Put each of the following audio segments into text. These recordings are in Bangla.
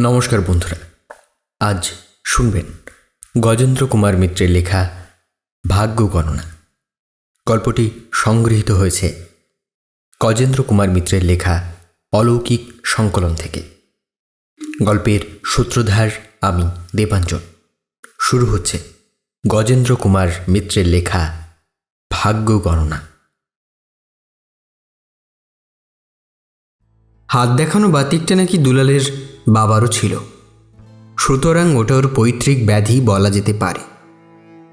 নমস্কার বন্ধুরা। আজ শুনবেন গজেন্দ্র কুমার মিত্রের লেখা ভাগ্য গণনা। গল্পটি সংগৃহীত হয়েছে গজেন্দ্র কুমার মিত্রের লেখা অলৌকিক সংকলন থেকে। গল্পের সূত্রধার আমি দেবাঞ্জন। শুরু হচ্ছে গজেন্দ্র কুমার মিত্রের লেখা ভাগ্য গণনা। হাত দেখানো বাতিকটা নাকি দুলালের বাবারও ছিল। সুতরাং ওটা ওর পৈতৃক ব্যাধি বলা যেতে পারে।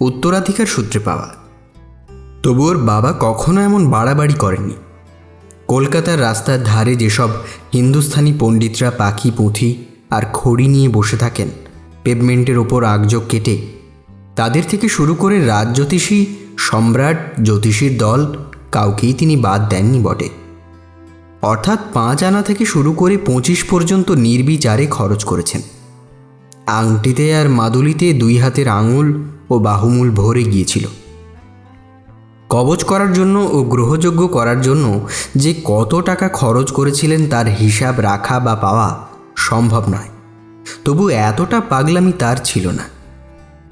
উত্তরাধিকার সূত্রে পাওয়া। তবু ওর বাবা কখনো এমন বাড়াবাড়ি করেননি। কলকাতার রাস্তার ধারে যেসব হিন্দুস্থানি পণ্ডিতরা পাখি, পুঁথি আর খড়ি নিয়ে বসে থাকেন পেভমেন্টের ওপর আগযোগ কেটে, তাদের থেকে শুরু করে রাজজ্যোতিষী, সম্রাট, জ্যোতিষীর দল, কাউকেই তিনি বাদ দেননি বটে। অর্থাৎ পাঁচ আনা থেকে শুরু করে পঁচিশ পর্যন্ত নির্বিচারে খরচ করেছেন। আংটিতে আর মাদুলিতে দুই হাতের আঙুল ও বাহুমূল ভরে গিয়েছিল। কবচ করার জন্য ও গ্রহযোগ্য করার জন্য যে কত টাকা খরচ করেছিলেন তার হিসাব রাখা বা পাওয়া সম্ভব নয়। তবু এতটা পাগলামি তার ছিল না।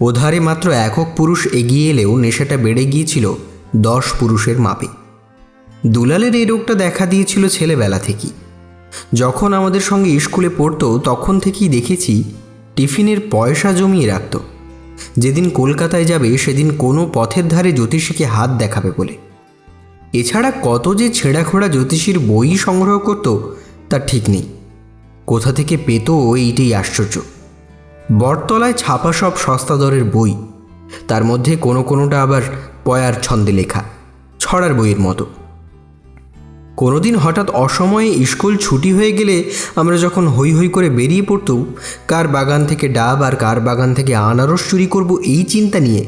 ওধারে মাত্র একক পুরুষ এগিয়ে এলেও নেশাটা বেড়ে গিয়েছিল দশ পুরুষের মাপে। দুলালের এই রোগটা দেখা দিয়েছিল ছেলেবেলা থেকেই। যখন আমাদের সঙ্গে স্কুলে পড়তো, তখন থেকেই দেখেছি টিফিনের পয়সা জমিয়ে রাখত। যেদিন কলকাতায় যাবে, সেদিন কোনো পথের ধারে জ্যোতিষীকে হাত দেখাবে বলে। এছাড়া কত যে ছেঁড়াখোড়া জ্যোতিষীর বই সংগ্রহ করত, তা ঠিক নেই। কোথা থেকে পেত, এইটাই আশ্চর্য। বটতলায় ছাপা সব সস্তা দরের বই। তার মধ্যে কোনো কোনোটা আবার পয়ার ছন্দে লেখা, ছড়ার বইয়ের মতো। কোনোদিন হঠাৎ অসময়ে স্কুল ছুটি হয়ে গেলে আমরা যখন হই হই করে বেরিয়ে পড়তুম কার বাগান থেকে ডাব আর কার বাগান থেকে আনারস চুরি করব এই চিন্তা নিয়ে।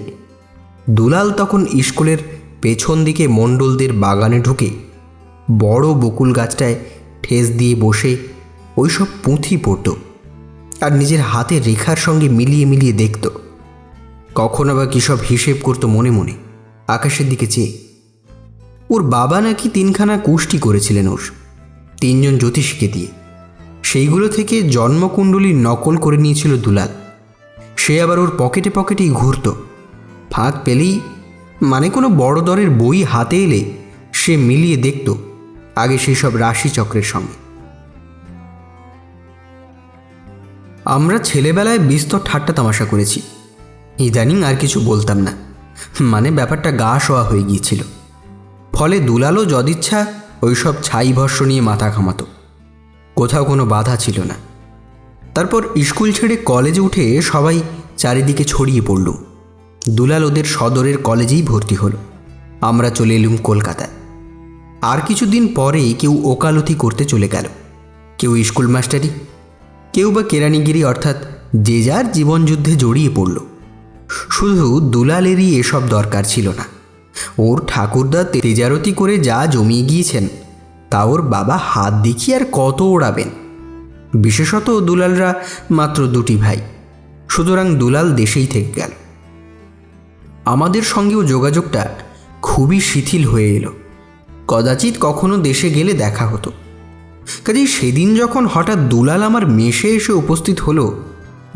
দুলাল তখন স্কুলের পেছন দিকে মণ্ডলদের বাগানে ঢুকে বড় বকুল গাছটায় ঠেস দিয়ে বসে ওইসব পুঁথি পড়ত আর নিজের হাতের রেখার সঙ্গে মিলিয়ে মিলিয়ে দেখত। কখনো বা কী সব হিসেব করতো মনে মনে, আকাশের দিকে চেয়ে। ওর বাবা নাকি তিনখানা কুষ্টি করেছিলেন ওর, তিনজন জ্যোতিষীকে দিয়ে। সেইগুলো থেকে জন্মকুণ্ডলীর নকল করে নিয়েছিল দুলাল। সে আবার ওর পকেটে পকেটেই ঘুরত। ফাঁক পেলেই মানে কোনো বড় দরের বই হাতে এলে সে মিলিয়ে দেখত আগে সেই সব রাশিচক্রের সঙ্গে। আমরা ছেলেবেলায় বিস্তর ঠাট্টা তামাশা করেছি। ইদানিং আর কিছু বলতাম না। মানে ব্যাপারটা গা শোয়া হয়ে গিয়েছিল। ফলে দুলালও যদিচ্ছা ওইসব ছাই ভস্য নিয়ে মাথা ঘামাতো। কোথাও কোনো বাধা ছিল না। তারপর স্কুল ছেড়ে কলেজে উঠে সবাই চারিদিকে ছড়িয়ে পড়ল। দুলাল ওদের সদরের কলেজেই ভর্তি হলো। আমরা চলে এলুম কলকাতায়। আর কিছুদিন পরেই কেউ ওকালতি করতে চলে গেল। কেউ স্কুল মাস্টারি, কেউ বা কেরানিগিরি অর্থাৎ যে যার জীবনযুদ্ধে জড়িয়ে পড়ল। শুধু দুলালেরই এসব দরকার ছিল না। ওর ঠাকুরদা তেজারতি করে যা জমিয়ে গিয়েছেন, তা ওর বাবা হাত দেখিয়ে আর কত ওড়াবেন। বিশেষত দুলালরা মাত্র দুটি ভাই, সুতরাং দুলাল দেশেই থেকে গেল। আমাদের সঙ্গেও যোগাযোগটা খুবই শিথিল হয়ে এলো। কদাচিৎ কখনো দেশে গেলে দেখা হতো। কাজেই সেদিন যখন হঠাৎ দুলাল আমার মেশে এসে উপস্থিত হলো,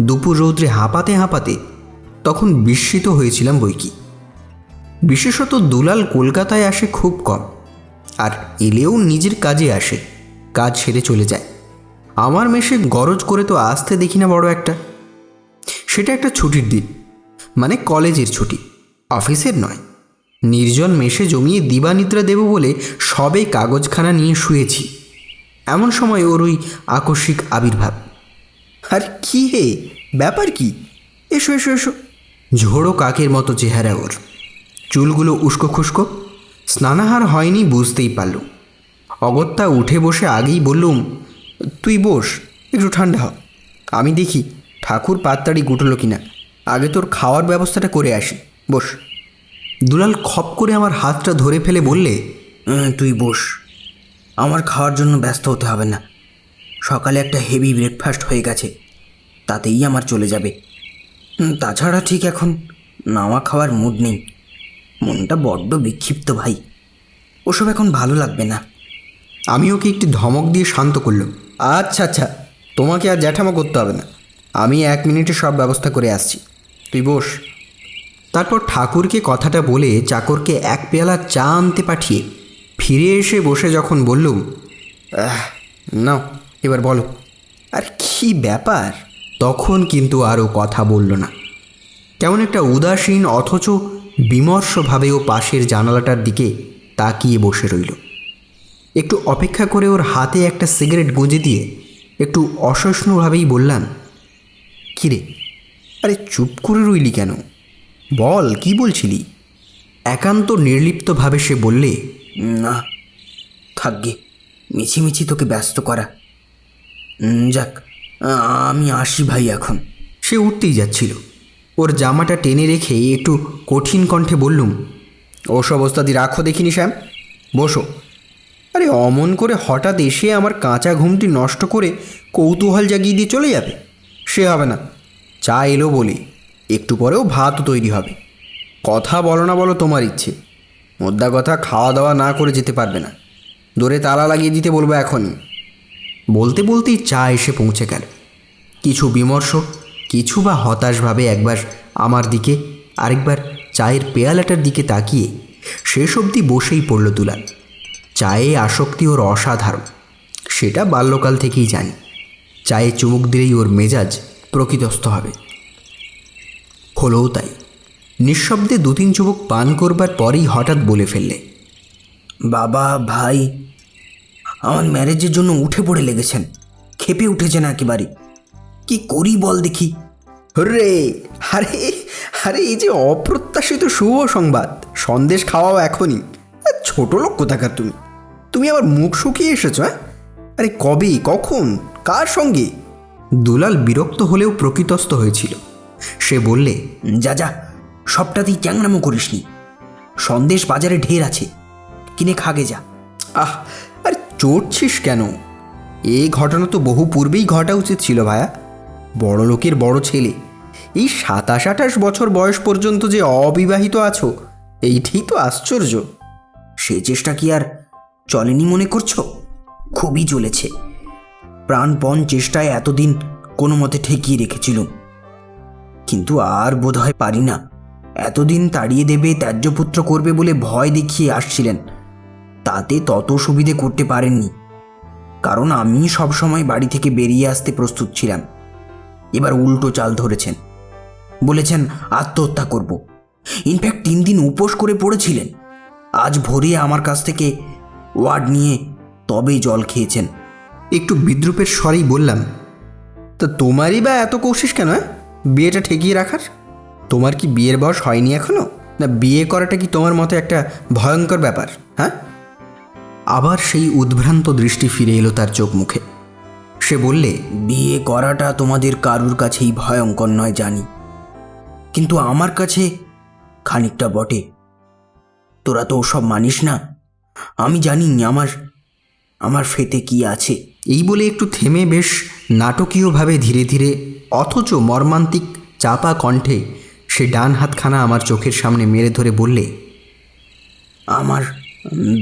দুপুর রৌদ্রে হাঁপাতে হাঁপাতে, তখন বিস্মিত হয়েছিলাম বইকি বিশেষত দুলাল কলকাতায় আসে খুব কম। আর এলেও নিজের কাজে আসে, কাজ সেরে চলে যায়। আমার মেশে গরজ করে তো আসতে দেখি না বড় একটা। সেটা একটা ছুটির দিন মানে কলেজের ছুটি, অফিসের নয়। নির্জন মেশে জমিয়ে দিবানিদ্রা দেব বলে সবে কাগজখানা নিয়ে শুয়েছি। এমন সময় ওর ওই আকস্মিক আবির্ভাব। আর কি হে? ব্যাপার কি? এসো এসো এসো। ঝোড়ো কাকের মতো চেহারা ওর। চুলগুলো উস্কো খুস্কো। স্নানাহার হয়নি, বুঝতেই পারল অগত্যা উঠে বসে আগেই বললুম, তুই বস, একটু ঠান্ডা হ। আমি দেখি ঠাকুর পাত্তাড়ি গুটলো কিনা। আগে তোর খাওয়ার ব্যবস্থাটা করে আসি। বস। দুলাল খপ করে আমার হাতটা ধরে ফেলে বললে তুই বস। আমার খাওয়ার জন্য ব্যস্ত হতে হবে না। সকালে একটা হেভি ব্রেকফাস্ট হয়ে গেছে। তাতেই আমার চলে যাবে। তাছাড়া ঠিক এখন নাওয়া খাওয়ার মুড নেই। মনটা বড্ড বিক্ষিপ্ত ভাই। ওসব এখন ভালো লাগবে না। আমি ওকে একটি ধমক দিয়ে শান্ত করলাম। আচ্ছা আচ্ছা তোমাকে আর জ্যাঠামো করতে হবে না। আমি এক মিনিটে সব ব্যবস্থা করে আসছি। তুই বস। তারপর ঠাকুরকে কথাটা বলে চাকরকে এক পেয়ালা চা আনতে পাঠিয়ে ফিরে এসে বসে যখন বললুম "আহ, নাও এবার বলো। আর কি ব্যাপার? তখন কিন্তু আরও কথা বলল না। কেমন একটা উদাসীন অথচ বিমর্ষভাবে ও পাশের জানালাটার দিকে তাকিয়ে বসে রইল। একটু অপেক্ষা করে ওর হাতে একটা সিগারেট গুঁজে দিয়ে একটু অসহিষ্ণুভাবেই বললাম, কিরে, আরে চুপ করে রইলি কেন? বল, কি বলছিলি? একান্ত নির্লিপ্তভাবে সে বললে, না থাকবে মিছিমিছি তোকে ব্যস্ত করা। যাক আমি আসি ভাই এখন। সে উঠতেই যাচ্ছিল। ওর জামাটা টেনে রেখে একটু কঠিন কণ্ঠে বললুম ওসব ওস্তাদি রাখো দেখিনি শ্যাম। বসো। আরে অমন করে হঠাৎ এসে আমার কাঁচা ঘুমটি নষ্ট করে কৌতূহল জাগিয়ে দিয়ে চলে যাবে? সে হবে না। চা এলো বলি, একটু পরেও ভাতও তৈরি হবে। কথা বলো না বলো তোমার ইচ্ছে। মোদ্দা কথা খাওয়া দাওয়া না করে যেতে পারবে না। দূরে তালা লাগিয়ে দিতে বলব এখনই। বলতে বলতেই চা এসে পৌঁছে গেল। কিছু বিমর্ষ কিছু বা হতাশভাবে একবার আমার দিকে, আরেকবার চায়ের পেয়ালাটার দিকে তাকিয়ে শেষ অবধি বসেই পড়ল দুলাল। চায়ে আসক্তি ওর অসাধারণ, সেটা বাল্যকাল থেকেই জানি। চায়ে চুমুক দিলেই ওর মেজাজ প্রকৃতস্থ হবে। হলোও তাই। নিঃশব্দে দু তিন চুমুক পান করবার পরেই হঠাৎ বলে ফেললে, বাবা, ভাই, আমার ম্যারেজের জন্য উঠে পড়ে লেগেছেন। খেপে উঠেছেন একেবারে। কি করি বল দেখি। রে আরে আরে, এই যে অপ্রত্যাশিত শুভ সংবাদ, সন্দেশ খাওয়াও এখনই। ছোট লোক কোথাকার তুমি? তুমি আবার মুখ শুকিয়ে এসেছ হ্যাঁ? আরে কবে, কখন, কার সঙ্গে? দুলাল বিরক্ত হলেও প্রকৃতস্থ হয়েছিল। সে বললে, যা যা, সবটাতেই চ্যাংরামো করিসনি। সন্দেশ বাজারে ঢের আছে। কিনে খাগে যা। আহ, আর চড়ছিস কেন? এই ঘটনা তো বহু পূর্বেই ঘটা উচিত ছিল ভায়া। বড় লোকের বড় ছেলে। এই সাতাশ আঠাশ বছর বয়স পর্যন্ত যে অবিবাহিত আছো, এইটাই তো আশ্চর্য। সে চেষ্টা কি আর চলেনি মনে করছ? খুবই চলেছে প্রাণপণ চেষ্টায় এতদিন কোনো মতে ঠেকিয়ে রেখেছিলুম। কিন্তু আর বোধহয় পারি না। এতদিন তাড়িয়ে দেবে ত্যায্যপুত্র করবে বলে ভয় দেখিয়ে আসছিলেন। তাতে তত সুবিধে করতে পারেননি। কারণ আমি সবসময় বাড়ি থেকে বেরিয়ে আসতে প্রস্তুত ছিলাম। এবার উল্টো চাল ধরেছেন। বলেছেন, আত্মহত্যা করব। ইনফ্যাক্ট তিন দিন উপোস করে পড়েছিলেন। আজ ভোরে আমার কাছ থেকে ওয়ার্ড নিয়ে তবে জল খেয়েছেন। একটু বিদ্রুপের স্বরেই বললাম, তা তোমারই বা এত কোশিস কেন হ্যাঁ? বিয়েটা ঠেকিয়ে রাখার? তোমার কি বিয়ের বয়স হয়নি এখনও? না, বিয়ে করাটা কি তোমার মতো একটা ভয়ঙ্কর ব্যাপার হ্যাঁ? আবার সেই উদ্ভ্রান্ত দৃষ্টি ফিরে এলো তার চোখ মুখে। সে বললে, বিয়ে করাটা তোমাদের কারুর কাছেই ভয়ঙ্কর নয় জানি। কিন্তু আমার কাছে খানিকটা বটে। তোরা তো ওসব মানিস না। আমি জানি আমার আমার ফেতে কি আছে। এই বলে একটু থেমে বেশ নাটকীয়ভাবে ধীরে ধীরে, অথচ মর্মান্তিক চাপা কণ্ঠে সে ডান হাতখানা আমার চোখের সামনে মেরে ধরে বললে, আমার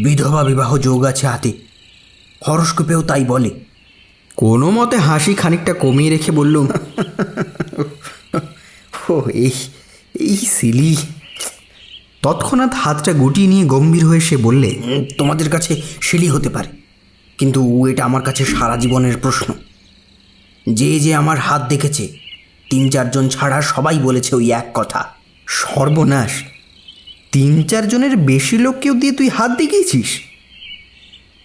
বিধবা বিবাহ যোগ আছে হাতে। হরস্কোপেও তাই বলে। কোনো মতে হাসি খানিকটা কমিয়ে রেখে বললুম, ও, এই এই সিলি। তৎক্ষণাৎ হাতটা গুটিয়ে নিয়ে গম্ভীর হয়ে সে বললে তোমাদের কাছে শিলি হতে পারে, কিন্তু এটা আমার কাছে সারা জীবনের প্রশ্ন। যে যে আমার হাত দেখেছে, তিন চারজন ছাড়া সবাই বলেছে ওই এক কথা, সর্বনাশ। তিন চারজনের বেশি লোককেও দিয়ে তুই হাত দেখিয়েছিস?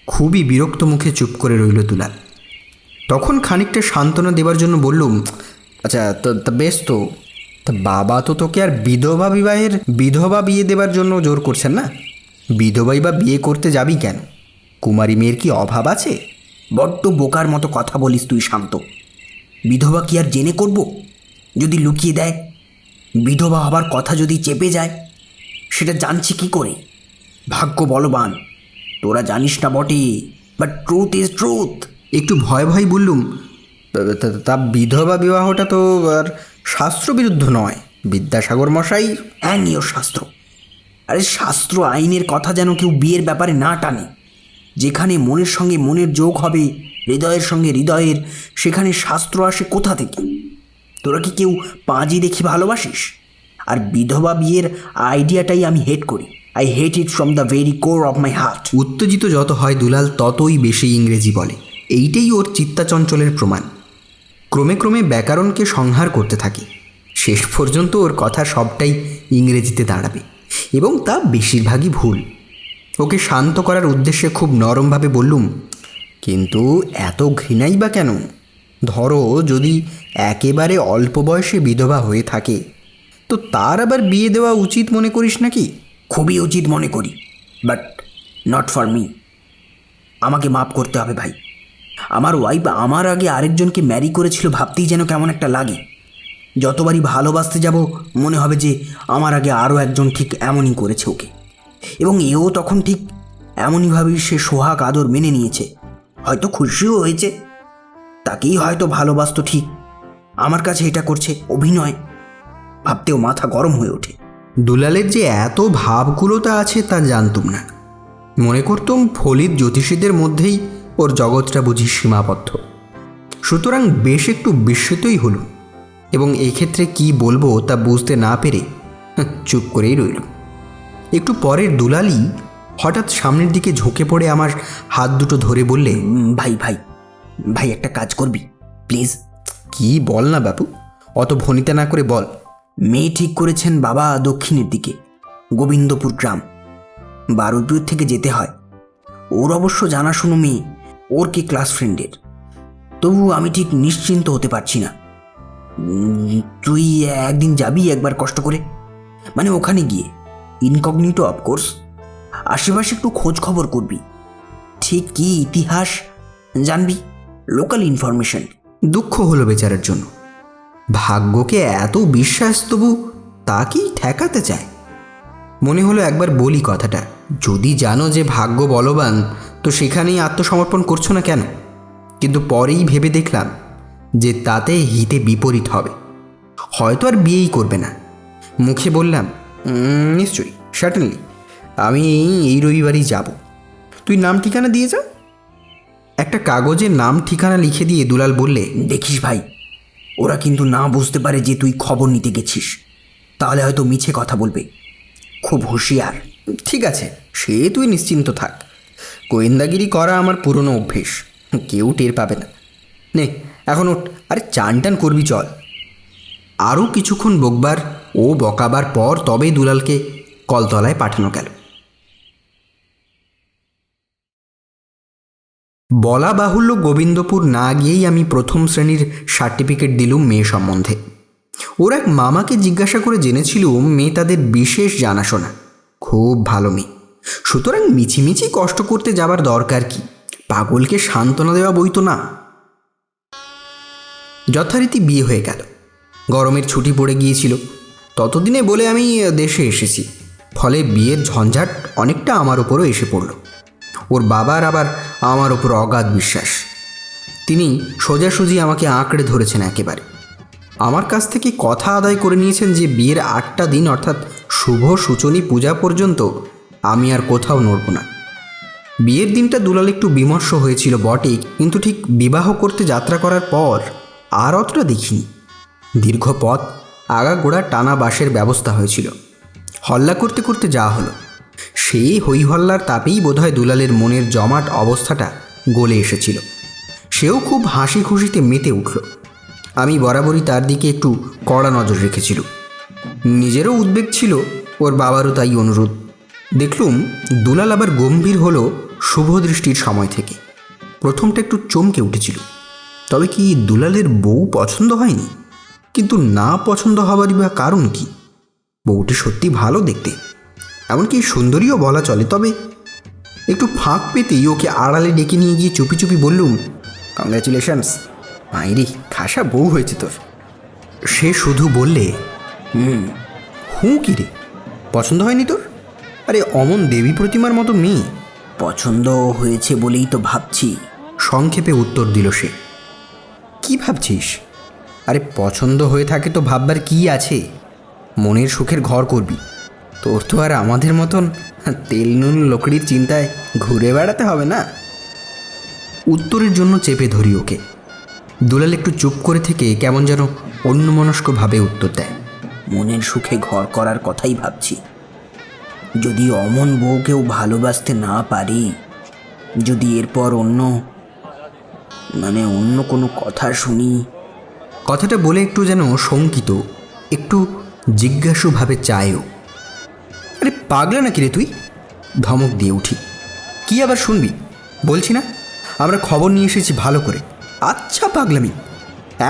খুবই বিরক্ত মুখে চুপ করে রইল দুলাল। তখন খানিকটা সান্ত্বনা দেবার জন্য বললুম আচ্ছা তো বেশ তো, তা বাবা তো তোকে আর বিধবা বিবাহের, বিধবা বিয়ে দেবার জন্য জোর করছেন না? বিধবাই বা বিয়ে করতে যাবি কেন? কুমারী মেয়ের কি অভাব আছে? বড্ড বোকার মতো কথা বলিস তুই, শান্ত। বিধবা কি আর জেনে করব? যদি লুকিয়ে দেয়? বিধবা হবার কথা যদি চেপে যায়, সেটা জানছি কি করে? ভাগ্য বলবান তোরা জানিস না বটে বাট ট্রুথ ইজ ট্রুথ একটু ভয় ভয় বললুম, তা- বিধবা বিবাহটা তো আর শাস্ত্রবিরুদ্ধ নয়। বিদ্যাসাগর মশাই হ্যাংইও শাস্ত্র। আরে শাস্ত্র আইনের কথা যেন কেউ বিয়ের ব্যাপারে না টানে। যেখানে মনের সঙ্গে মনের যোগ হবে, হৃদয়ের সঙ্গে হৃদয়ের, সেখানে শাস্ত্র আসে কোথা থেকে? তোরা কি কেউ পাঁজি দেখি ভালোবাসিস? আর বিধবা বিয়ের আইডিয়াটাই আমি হেট করি। I hate it from the very core of my heart উত্তেজিত যত হয় দুলাল, ততই বেশি ইংরেজি বলে। এইটাই ওর চিত্তাচঞ্চলের প্রমাণ। ক্রমে ক্রমে ব্যাকরণকে সংহার করতে থাকে। শেষ পর্যন্ত ওর কথা সবটাই ইংরেজিতে দাঁড়াবে এবং তা বেশিরভাগই ভুল। ওকে শান্ত করার উদ্দেশ্যে খুব নরমভাবে বললুম, কিন্তু এত ঘৃণাই বা কেন? ধরো যদি একেবারে অল্প বয়সে বিধবা হয়ে থাকে, তো তার আবার বিয়ে দেওয়া উচিত মনে করিস নাকি? খুবই উচিত মনে করি বাট নট ফর মি আমাকে মাফ করতে হবে ভাই। আমার ওয়াইফ আমার আগে আরেকজনকে ম্যারি করেছিল, ভাবতেই যেন কেমন একটা লাগে। যতবারই ভালোবাসতে যাব, মনে হবে যে আমার আগে আরও একজন ঠিক এমনই করেছে ওকে। এবং এও তখন ঠিক এমনইভাবেই সে সোহাগ আদর মেনে নিয়েছে। হয়তো খুশিও হয়েছে। তাকেই হয়তো ভালোবাসতো ঠিক। আমার কাছে এটা করছে অভিনয়। ভাবতেও মাথা গরম হয়ে ওঠে। দুলালের যে এত ভাবগুলোতা আছে তা জানতুম না। মনে করতুম ফলিত জ্যোতিষীদের মধ্যেই ওর জগৎটা বুঝি সীমাবদ্ধ। সুতরাং বেশ একটু বিস্মিতই হলুম এবং এক্ষেত্রে কি বলব তা বুঝতে না পেরে হাহ, চুপ করেই রইল। একটু পরের দুলালই হঠাৎ সামনের দিকে ঝুঁকে পড়ে আমার হাত দুটো ধরে বললে ভাই ভাই ভাই একটা কাজ করবি প্লিজ। কি? বল না বাপু অত ভনিতা না করে বল। মেয়ে ঠিক করেছেন বাবা দক্ষিণের দিকে গোবিন্দপুর গ্রাম। বারুইপুর থেকে যেতে হয়। ওর অবশ্য জানাশুনো মেয়ে ওর কি ক্লাস ফ্রেন্ডের তবু আমি ঠিক নিশ্চিন্ত হতে পারছি না। তুই একদিন যাবি একবার কষ্ট করে? মানে ওখানে গিয়ে। ইনকগনিটো অফকোর্স আশেপাশে একটু খোঁজ খবর করবি। ঠিক কি ইতিহাস জানবি? লোকাল ইনফরমেশন দুঃখ হলো বেচারার জন্য। ভাগ্যকে এত বিশ্বাস তবু তাকেই ঠেকাতে চায়? মনে হলো একবার বলি কথাটা। যদি জানো যে ভাগ্য বলবান, তো সেখানেই আত্মসমর্পণ করছ না কেন? কিন্তু পরেই ভেবে দেখলাম যে তাতে হিতে বিপরীত হবে। হয়তো আর বিয়েই করবে না। মুখে বললাম নিশ্চয়ই সার্টেনলি আমি এই রবিবারই যাব। তুই নাম ঠিকানা দিয়ে যা। একটা কাগজে নাম ঠিকানা লিখে দিয়ে দুলাল বললে, দেখিস ভাই, ওরা কিন্তু না বুঝতে পারে যে তুই খবর নিতে গেছিস। তাহলে হয়তো মিছে কথা বলবে। খুব হুঁশিয়ার। ঠিক আছে, সে তুই নিশ্চিন্ত থাক। গোয়েন্দাগিরি করা আমার পুরনো অভ্যেস। কেউ টের পাবে না। নে, এখন ওঠ। আরে চান টান করবি চল। আরও কিছুক্ষণ বকবার ও বকাবার পর তবে দুলালকে কলতলায় পাঠানো গেল। বলা বাহুল্য গোবিন্দপুর না গিয়েই আমি প্রথম শ্রেণির সার্টিফিকেট দিলুম মেয়ে সম্বন্ধে। ওর এক মামাকে জিজ্ঞাসা করে জেনেছিলুম মেয়ে তাদের বিশেষ জানাশোনা। খুব ভালো মেয়ে। সুতরাং মিছিমিছি কষ্ট করতে যাবার দরকার কি? পাগলকে সান্ত্বনা দেওয়া বই তো না। যথারীতি বিয়ে হয়ে গেল। গরমের ছুটি পড়ে গিয়েছিল। ততদিনে বলে আমি দেশে এসেছি। ফলে বিয়ের ঝঞ্ঝাট অনেকটা আমার ওপরও এসে পড়ল। ওর বাবার আবার আমার ওপর অগাধ বিশ্বাস। তিনি সোজাসুজি আমাকে আঁকড়ে ধরেছেন একেবারে। আমার কাছ থেকে কথা আদায় করে নিয়েছেন যে বিয়ের আটটা দিন, অর্থাৎ শুভ সূচনী পূজা পর্যন্ত, আমি আর কোথাও নড়ব না। বিয়ের দিনটা দুলাল একটু বিমর্ষ হয়েছিল বটে কিন্তু ঠিক বিবাহ করতে যাত্রা করার পর আর অতটা দেখিনি। দীর্ঘ পথ আগাগোড়া টানা বাসের ব্যবস্থা হয়েছিল। হল্লা করতে করতে যাওয়া হলো। সেই হইহল্লার তাপেই বোধহয় দুলালের মনের জমাট অবস্থাটা গলে এসেছিল। সেও খুব হাসি খুশিতে মেতে উঠল। আমি বরাবরই তার দিকে একটু কড়া নজর রেখেছিল। নিজেরও উদ্বেগ ছিল, ওর বাবারও তাই অনুরোধ। দেখলুম, দুলাল আবার গম্ভীর হলো শুভ দৃষ্টির সময় থেকে। প্রথমটা একটু চমকে উঠেছিল। তবে কি দুলালের বউ পছন্দ হয়নি? কিন্তু না পছন্দ হবারই বা কারণ কি? বউটি সত্যি ভালো দেখতে। এমনকি সুন্দরীও বলা চলে, তবে একটু ফাঁক পেতেই ওকে আড়ালে ডেকে নিয়ে গিয়ে চুপি চুপি বললুম কংগ্রাচুলেশনস মাইরি। খাসা বউ হয়েছে তোর। সে শুধু বললে হুম হুঁ কি রে? পছন্দ হয়নি তোর? আরে অমন দেবী প্রতিমার মতো মেয়ে। পছন্দ হয়েছে বলেই তো ভাবছি। সংক্ষেপে উত্তর দিল সে। কি ভাবছিস? আরে পছন্দ হয়ে থাকে তো ভাববার কি আছে? মনের সুখের ঘর করবি। তোর তো আর আমাদের মতন তেল নুন লকড়ির চিন্তায় ঘুরে বেড়াতে হবে না? উত্তরের জন্য চেপে ধরি ওকে। দুলাল একটু চুপ করে থেকে কেমন যেন অন্যমনস্কভাবে উত্তর দেয়। মনের সুখে ঘর করার কথাই ভাবছি। যদি অমন বউকেও ভালোবাসতে না পারি যদি এরপর অন্য মানে অন্য কোনো কথা শুনি। কথাটা বলে একটু যেন শঙ্কিত একটু জিজ্ঞাসুভাবে চায়ও। আরে পাগলা নাকি রে তুই? ধমক দিয়ে উঠি। কি আবার শুনবি? বলছি না আমরা খবর নিয়ে এসেছি ভালো করে। আচ্ছা পাগলামি,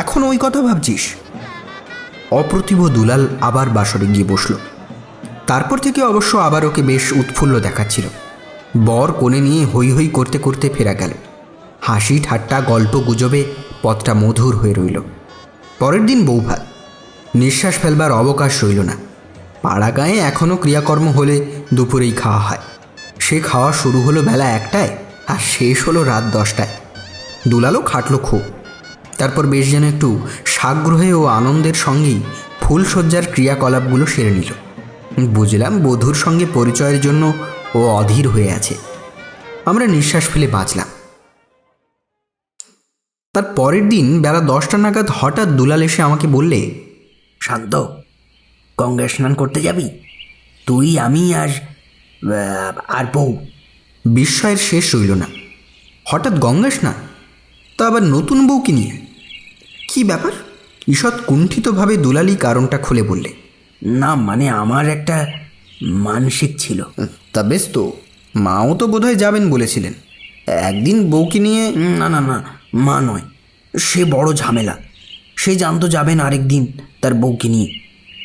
এখন ওই কথা ভাবছিস? অপ্রতিভ দুলাল আবার বাসরে গিয়ে বসল। তারপর থেকে অবশ্য আবার ওকে বেশ উৎফুল্ল দেখাচ্ছিল। বর কোণে নিয়ে হই হই করতে করতে ফেরা গেল। হাসি ঠাট্টা গল্প গুজবে পথটা মধুর হয়ে রইল। পরের দিন বৌভাত নিঃশ্বাস ফেলবার অবকাশ রইল না। পাড়া গায়ে এখনও ক্রিয়াকর্ম হলে দুপুরেই খাওয়া হয়। সে খাওয়া শুরু হলো বেলা একটায় আর শেষ হলো রাত দশটায়। দুলালও খাটলো খুব। তারপর বেশ যেন একটু সাগ্রহে ও আনন্দের সঙ্গেই ফুলসজ্জার ক্রিয়াকলাপগুলো সেরে নিল। বুঝলাম বধূর সঙ্গে পরিচয়ের জন্য ও অধীর হয়ে আছে। আমরা নিঃশ্বাস ফেলে বাঁচলাম। তার পরের দিন বেলা দশটা নাগাদ হঠাৎ দুলাল এসে আমাকে বললে, শান্ত গঙ্গা স্নান করতে যাবি? তুই, আমি আর আর বউ? বিস্ময়ের শেষ রইল না। হঠাৎ গঙ্গা স্নান? তা আবার নতুন বউকে নিয়ে? কি ব্যাপার? ঈষৎ কুণ্ঠিতভাবে দুলালি কারণটা খুলে বললে না মানে আমার একটা মানসিক ছিল। তা বেশ তো। মাও তো বোধহয় যাবেন বলেছিলেন। একদিন বউকে নিয়ে? না না না মা নয়। সে বড় ঝামেলা। সে জানতো যাবেন আরেক দিন তার বউকে নিয়ে।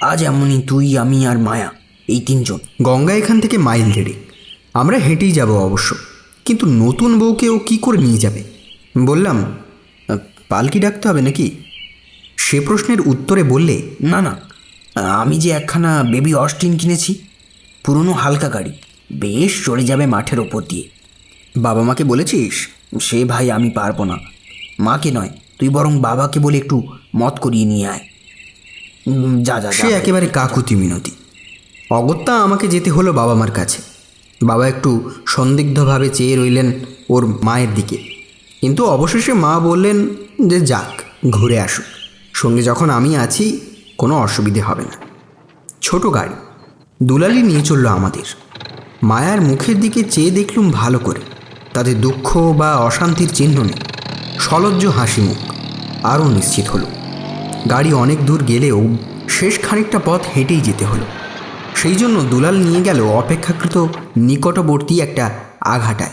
আজ এমনই তুই আমি আর মায়া এই তিনজন। গঙ্গা এখান থেকে মাইল দেড়েক আমরা হেঁটেই যাব অবশ্য। কিন্তু নতুন বউকে ও কী করে নিয়ে যাবে? বললাম পালকি ডাকতে হবে নাকি? সে প্রশ্নের উত্তরে বললে না না আমি যে একখানা বেবি অস্টিন কিনেছি পুরনো হালকা গাড়ি বেশ চলে যাবে মাঠের ওপর দিয়ে। বাবা মাকে বলেছিস সে ভাই আমি পারব না। মাকে নয় তুই বরং বাবাকে বলে একটু মত করিয়ে নিয়ে আয়। যা যা সে। একেবারে কাকুতি মিনতি। অগত্যা আমাকে যেতে হলো বাবা মার কাছে। বাবা একটু সন্দিগ্ধভাবে চেয়ে রইলেন ওর মায়ের দিকে। কিন্তু অবশেষে মা বললেন যে যাক, ঘুরে আসুক। সঙ্গে যখন আমি আছি, কোনো অসুবিধে হবে না। ছোট গাড়ি, দুলালি নিয়ে চলল আমাদের। মায়ার মুখের দিকে চেয়ে দেখলুম ভালো করে। তাতে দুঃখ বা অশান্তির চিহ্ন নেই। সলজ্জ হাসি মুখ, আরও নিশ্চিত হলো। গাড়ি অনেক দূর গেলেও শেষ খানিকটা পথ হেঁটেই যেতে হলো। সেই জন্য দুলাল নিয়ে গেল অপেক্ষাকৃত নিকটবর্তী একটা আঘাটায়।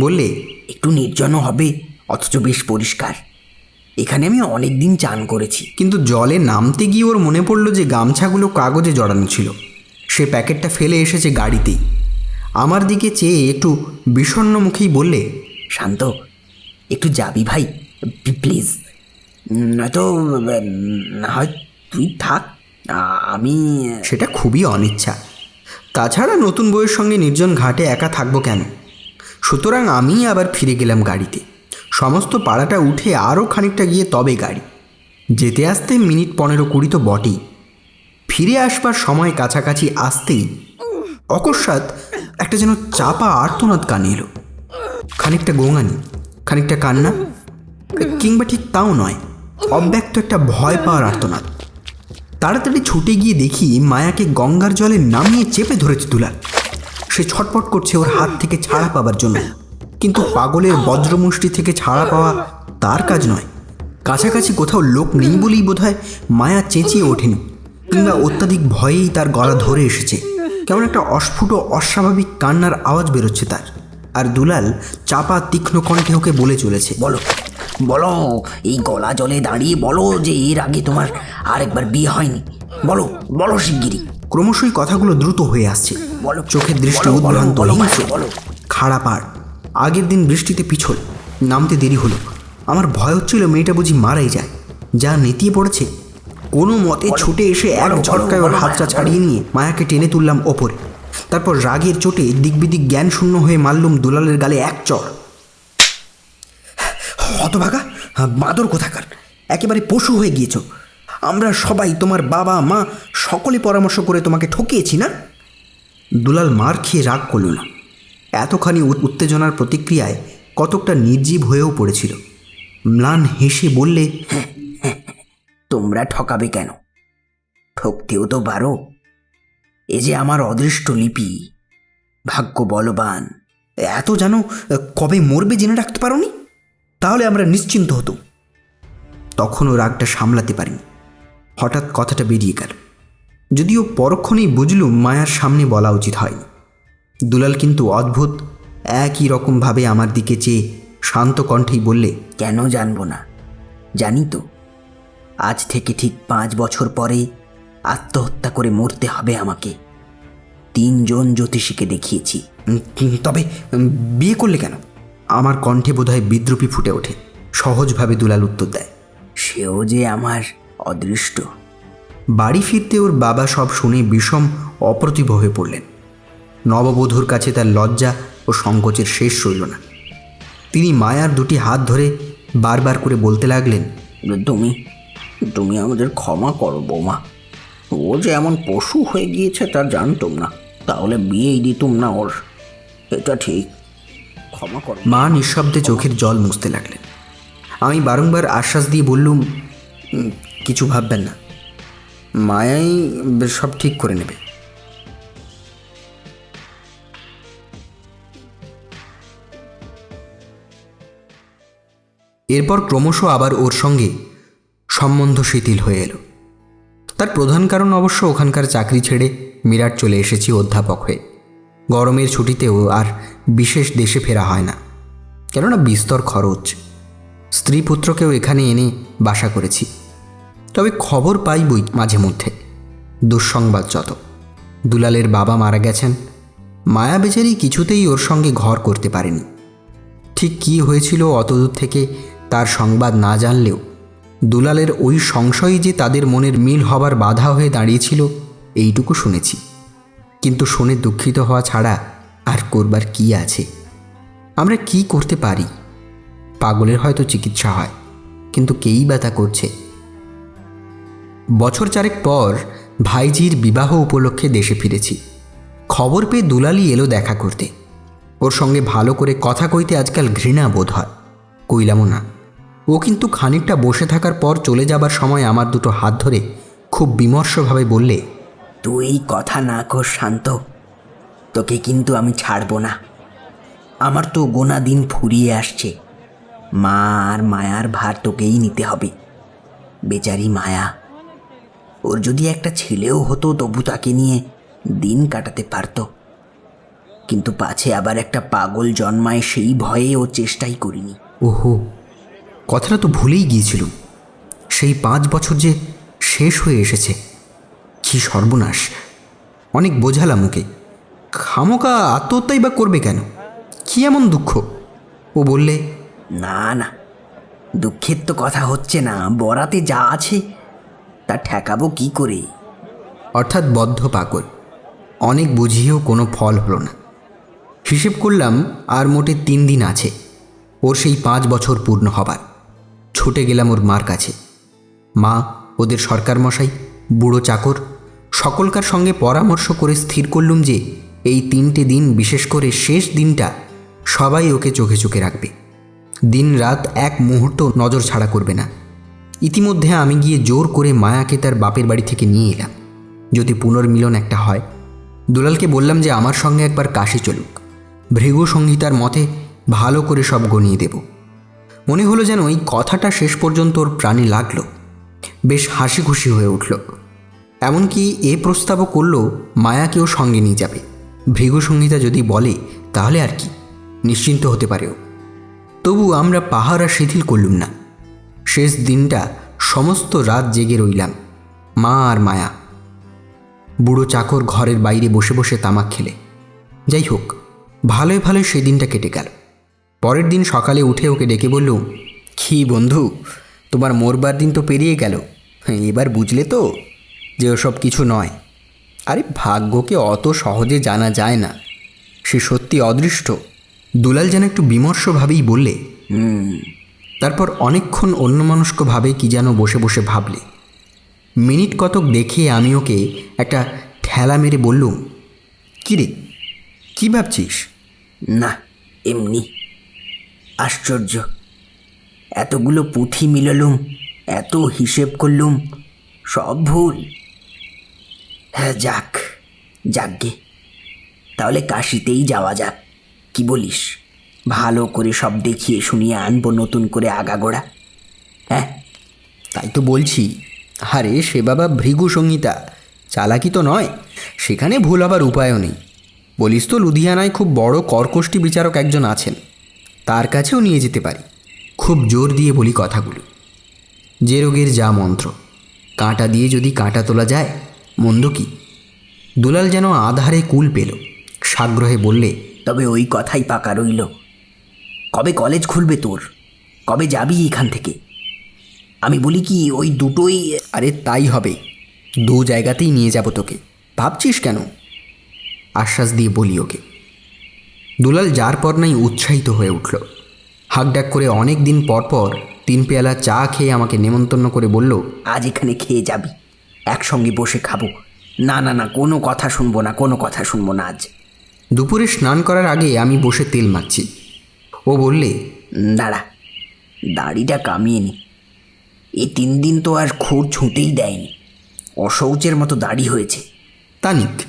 বললে একটু নির্জন হবে অথচ বেশ পরিষ্কার। এখানে আমি অনেক দিন চান করেছি। কিন্তু জলে নামতে গিয়ে ওর মনে পড়ল যে গামছাগুলো কাগজে জড়ানো ছিল। সে প্যাকেটটা ফেলে এসেছে গাড়িতেই আমার দিকে চেয়ে একটু বিষণ্ণ মুখেই বললে শান্ত একটু যাবি ভাই প্লিজ। নয়তো না হয় তুই থাক আমি সেটা খুবই অনিচ্ছা। তাছাড়া নতুন বইয়ের সঙ্গে নির্জন ঘাটে একা থাকব কেন? সুতরাং আমি আবার ফিরে গেলাম গাড়িতে। সমস্ত পাড়াটা উঠে আরও খানিকটা গিয়ে তবে গাড়ি। যেতে আসতে মিনিট পনেরো কুড়ি তো বটেই। ফিরে আসবার সময় কাছাকাছি আসতেই অকস্মাৎ একটা যেন চাপা আর্তনাদ কানে এলো। খানিকটা গোঙানি, খানিকটা কান্না, কিংবা ঠিক তাও নয়, অব্যক্ত একটা ভয় পাওয়ার আর্তনাদ। তাড়াতাড়ি ছুটে গিয়ে দেখি মায়াকে গঙ্গার জলে নামিয়ে চেপে ধরেছে দুলাল। সে ছটপট করছে ওর হাত থেকে ছাড়া পাবার জন্য। কিন্তু পাগলের বজ্রমুষ্টি থেকে ছাড়া পাওয়া তার কাজ নয়। কাছাকাছি কোথাও লোক নেই বলেই বোধহয় মায়া চেঁচিয়ে ওঠেনি, কিংবা অত্যাধিক ভয়েই তার গলা ধরে এসেছে। কেমন একটা অস্ফুট অস্বাভাবিক কান্নার আওয়াজ বেরোচ্ছে তার। আর দুলাল চাপা তীক্ষ্ণ কণ্ঠে ওকে বলে চলেছে, বলো বলো, এই গলা জলে দাঁড়িয়ে বলো যে এর আগে তোমার আরেকবার বিয়ে হয়নি। বলো বলো শিগগিরি ক্রমশই কথাগুলো দ্রুত হয়ে আসছে। চোখের দৃষ্টি উদ্ভ্রান্ত হিংস্র। খাড়া পাড় আগের দিন বৃষ্টিতে পিছল। নামতে দেরি হলো। আমার ভয় হচ্ছিল মেয়েটা বুঝি মারাই যায়। যা নেতিয়ে পড়েছে। কোনো মতে ছুটে এসে এক ঝটকায় ওর হাতটা ছাড়িয়ে নিয়ে মায়াকে টেনে তুললাম ওপরে। তারপর রাগের চোটে দিকবিদিক জ্ঞান শূন্য হয়ে মারলুম দুলালের গালে এক চর। হতভাগা বাদর কোথাকার? একেবারে পশু হয়ে গিয়েছ। আমরা সবাই তোমার বাবা মা সকলে পরামর্শ করে তোমাকে ঠকিয়েছি না? দুলাল মার খেয়ে রাগ করল না। এতখানি উত্তেজনার প্রতিক্রিয়ায় কতকটা নির্জীব হয়েও পড়েছিল। ম্লান হেসে বললে তোমরা ঠকাবে কেন? ঠকতেও তো পারো। এ যে আমার অদৃষ্ট লিপি ভাগ্য বলবান। এত জানো কবে মরবে জেনে রাখতে পারোনি? তাহলে আমরা নিশ্চিন্ত হতো। তখনও রাগটা সামলাতে পারিনি। হঠাৎ কথাটা বেরিয়ে গেল। যদিও পরক্ষণেই বুঝলুম মায়ার সামনে বলা উচিত হয়নি। দুলাল কিন্তু অদ্ভুত একই রকমভাবে আমার দিকে চেয়ে শান্ত কণ্ঠেই বললে কেন জানব না? জানি তো। আজ থেকে ঠিক পাঁচ বছর পরে আত্মহত্যা করে মরতে হবে আমাকে। তিনজন জ্যোতিষীকে দেখিয়েছি। তবে বিয়ে করলে কেন? আমার কণ্ঠে বোধহয় বিদ্রুপী ফুটে ওঠে। সহজভাবে দুলাল উত্তর দেয় সেও যে আমার অদৃষ্ট। বাড়ি ফিরতে ওর বাবা সব শুনে বিষম অপ্রতিভ হয়ে পড়লেন। নববধূর কাছে তার লজ্জা ও সংকোচের শেষ রইল না। তিনি মায়ার দুটি হাত ধরে বারবার করে বলতে লাগলেন তুমি তুমি আমাদের ক্ষমা করো বৌমা। ও যে এমন পশু হয়ে গিয়েছে তা জানতুম না তাহলে বিয়েই দিতুম না ওর। এটা ঠিক। ক্ষমা করো। মা নিঃশব্দে চোখের জল মুছতে লাগলেন। আমি বারংবার আশ্বাস দিয়ে বললুম "উম, কিছু ভাববেন না। মায়াই সব ঠিক করে নেবে। এরপর ক্রমশ আবার ওর সঙ্গে সম্বন্ধ শিথিল হয়ে এলো। তার প্রধান কারণ অবশ্য ওখানকার চাকরি ছেড়ে মিরাট চলে এসেছি অধ্যাপক হয়ে। গরমের ছুটিতেও আর বিশেষ দেশে ফেরা হয় না। কেননা বিস্তর খরচ। স্ত্রী পুত্রকেও এখানে এনে বাসা করেছি। তবে খবর পাই বই মাঝে মধ্যে। দুঃসংবাদ যত। দুলালের বাবা মারা গেছেন। মায়া বেচারি কিছুতেই ওর সঙ্গে ঘর করতে পারেনি। ঠিক কী হয়েছিল অতদূর থেকে তার সংবাদ না জানলেও দুলালের ওই সংশয়ই যে তাদের মনের মিল হবার বাধা হয়ে দাঁড়িয়েছিল, এইটুকু শুনেছি। কিন্তু শুনে দুঃখিত হওয়া ছাড়া আর করবার কি আছে? আমরা কি করতে পারি? পাগলের হয়তো চিকিৎসা হয়, কিন্তু কেই বা তা করছে? বছর চারেক পর ভাইজির বিবাহ উপলক্ষে দেশে ফিরেছি। খবর পেয়ে দুলালি এলো দেখা করতে। ওর সঙ্গে ভালো করে কথা কইতে আজকাল ঘৃণা বোধ হয়। কইলামও না। ও কিন্তু খানিকটা বসে থাকার পর চলে যাবার সময় আমার দুটো হাত ধরে খুব বিমর্ষভাবে বললে, তুই কথা না কর শান্ত। তোকে কিন্তু আমি ছাড়বো না। আমার তো গোনা দিন ফুরিয়ে আসছে। মা আর মায়ার ভার তোকেই নিতে হবে। বেচারি মায়া ওর যদি একটা ছেলেও হতো তবু তাকে নিয়ে দিন কাটাতে পারতো। কিন্তু পাছে আবার একটা পাগল জন্মায় সেই ভয়ে ও চেষ্টাই করিনি। ওহো কথাটা তো ভুলেই গিয়েছিলুম। সেই পাঁচ বছর যে শেষ হয়ে এসেছে কি সর্বনাশ। অনেক বোঝালাম ওকে। খামোকা আত্মহত্যাই বা করবে কেন? কি এমন দুঃখ? ও বললে না না দুঃখের তো কথা হচ্ছে না বরাতে যা আছে তা ঠেকাবো কি করে? অর্থাৎ বদ্ধ পাগল। অনেক বুঝিয়েও কোনো ফল হলো না। হিসেব করলাম আর মোটে তিন দিন আছে। ওর সেই পাঁচ বছর পূর্ণ হবার। ছুটে গেলাম ওর মার কাছে। মা, ওদের সরকার মশাই বুড়ো চাকর, সকলকার সঙ্গে পরামর্শ করে স্থির করলুম যে এই তিনটে দিন বিশেষ করে শেষ দিনটা সবাই ওকে চোখে চোখে রাখবে। দিন রাত এক মুহূর্ত নজর ছাড়া করবে না। ইতিমধ্যে আমি গিয়ে জোর করে মায়াকে তার বাপের বাড়ি থেকে নিয়ে এলাম। যদি পুনর্মিলন একটা হয়, দুলালকে বললাম যে আমার সঙ্গে একবার কাশি চলুক। ভৃগু সংহিতার মতে, ভালো করে সব গনিয়ে দেব। মনে হলো যেন এই কথাটা শেষ পর্যন্ত ওর প্রাণে লাগল। বেশ হাসি খুশি হয়ে উঠল। এমনকি এ প্রস্তাবও করল, মায়াকেও সঙ্গে নিয়ে যাবে। ভৃগু সংহিতা যদি বলে, তাহলে আর কি? নিশ্চিন্ত হতে পারেও তবু আমরা পাহারা শিথিল করলুম না। শেষ দিনটা সমস্ত রাত জেগে রইলাম। মা আর মায়া। বুড়ো চাকর ঘরের বাইরে বসে বসে তামাক খেলে। যাই হোক ভালোই ভালোই সেই দিনটা কেটে গেল। পরের দিন সকালে উঠে ওকে ডেকে বলল কি বন্ধু তোমার মরবার দিন তো পেরিয়ে গেল। হ্যাঁ, এবার বুঝলে তো যে ওসব কিছু নয়। আরে ভাগ্যকে অত সহজে জানা যায় না। সে সত্যি অদৃষ্ট। দুলাল যেন একটু বিমর্ষভাবেই বললে হুম তারপর অনেকক্ষণ অন্যমনস্কভাবে কি যেন বসে বসে ভাবলে। মিনিট কতক দেখে আমি ওকে একটা ঠেলা মেরে বললুম কী রে কী ভাবছিস? না, এমনি। আশ্চর্য। এতগুলো পুঁথি মিলালুম, এত হিসেব করলুম, সব ভুল। হ্যাঁ যাক যাকগে তাহলে কাশিতেই যাওয়া যাক, কি বলিস? ভালো করে সব দেখিয়ে শুনিয়ে আনব নতুন করে আগাগোড়া। হ্যাঁ তাই তো বলছি। আরে, সে বাবা ভৃগু সংহিতা চালাকি তো নয়, সেখানে ভুল হবার উপায়ও নেই। বলিস তো লুধিয়ানায় খুব বড় কর্কষ্টি বিচারক একজন আছেন। তার কাছেও নিয়ে যেতে পারি। খুব জোর দিয়ে বলি কথাগুলো। যে রোগের যা মন্ত্র। কাঁটা দিয়ে যদি কাঁটা তোলা যায়, মন্দ কি? দুলাল যেন আধারে কুল পেল। সাগ্রহে বললে, তবে ওই কথাই পাকা রইল। কবে কলেজ খুলবে তোর? কবে যাবি এখান থেকে? আমি বলি কি, ওই দুটোই, আরে তাই হবে। দু জায়গাতেই নিয়ে যাব তোকে। ভাবছিস কেন? আশ্বাস দিয়ে বলি ওকে। দুলাল যার পর নাই উৎসাহিত হয়ে উঠল। হাকডাক করে অনেক দিন পর পর তিন পেয়ালা চা খেয়ে আমাকে নেমন্তন্ন করে বলল, আজ এখানে খেয়ে যাবি। একসঙ্গে বসে খাব। না না না, কোনো কথা শুনব না, কোনো কথা শুনব না আজ। দুপুরে স্নান করার আগে আমি বসে তেল মাখছি। ও বললে দাঁড়া দাড়িটা কামিয়ে নি। এই তিন দিন তো আর খোর ছুঁতেই দেয়নি। অশৌচের মতো দাড়ি হয়েছে। তা নিক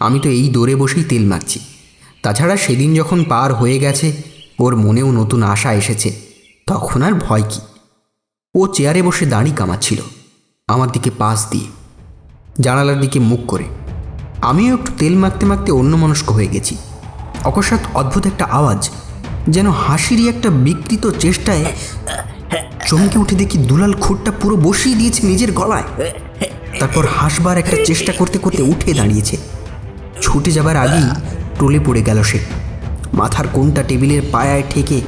আমি তো এই দৌড়ে বসেই তেল মাখছি। তাছাড়া সেদিন যখন পার হয়ে গেছে ওর মনেও নতুন আশা এসেছে তখন আর ভয় কি? ও চেয়ারে বসে দাঁড়ি কামাচ্ছিল আমার দিকে পাশ দিয়ে জানালার দিকে মুখ করে। আমিও একটু তেল মাখতে মাখতে অন্যমনস্ক হয়ে গেছি। অকস্মাৎ অদ্ভুত একটা আওয়াজ যেন হাসিরই একটা বিকৃত চেষ্টায় চমকে উঠে দেখি দুলাল খোরটা পুরো বসিয়ে দিয়েছে নিজের গলায়। তারপর হাসবার একটা চেষ্টা করতে করতে উঠে দাঁড়িয়েছে। ছুটে যাবার আগেই টলে পড়ে গেল সে। মাথার কোনটা টেবিলের পায়ায় ঠেকে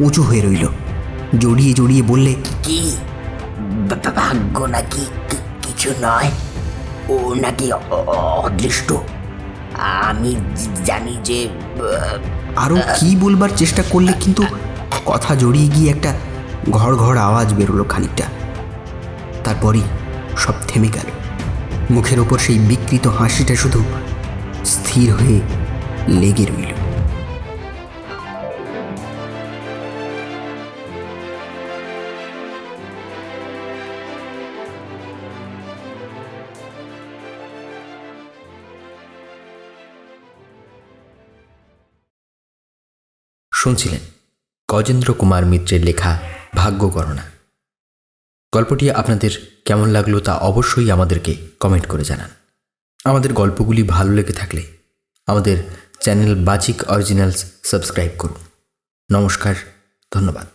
উঁচু হয়ে রইল। জড়িয়ে জড়িয়ে বললে, কি? ভাগ্য নাকি কিছু নয়। ও নাকি অদৃষ্ট। আমি জানি যে আরও কি বলবার চেষ্টা করলে কিন্তু কথা জড়িয়ে গিয়ে একটা ঘর ঘর আওয়াজ বেরোলো খানিকটা। তারপরই সব থেমে গেল। মুখের ওপর সেই বিকৃত হাসিটা শুধু স্থির হয়ে লেগে রইল। শুনছিলেন গজেন্দ্র কুমার মিত্রের লেখা ভাগ্যগণনা। গল্পটি আপনাদের কেমন লাগল তা অবশ্যই আমাদেরকে কমেন্ট করে জানান। আমাদের গল্পগুলি ভালো লেগে থাকলে আমাদের চ্যানেল বাচিক অরিজিনালস সাবস্ক্রাইব করুন। নমস্কার, ধন্যবাদ।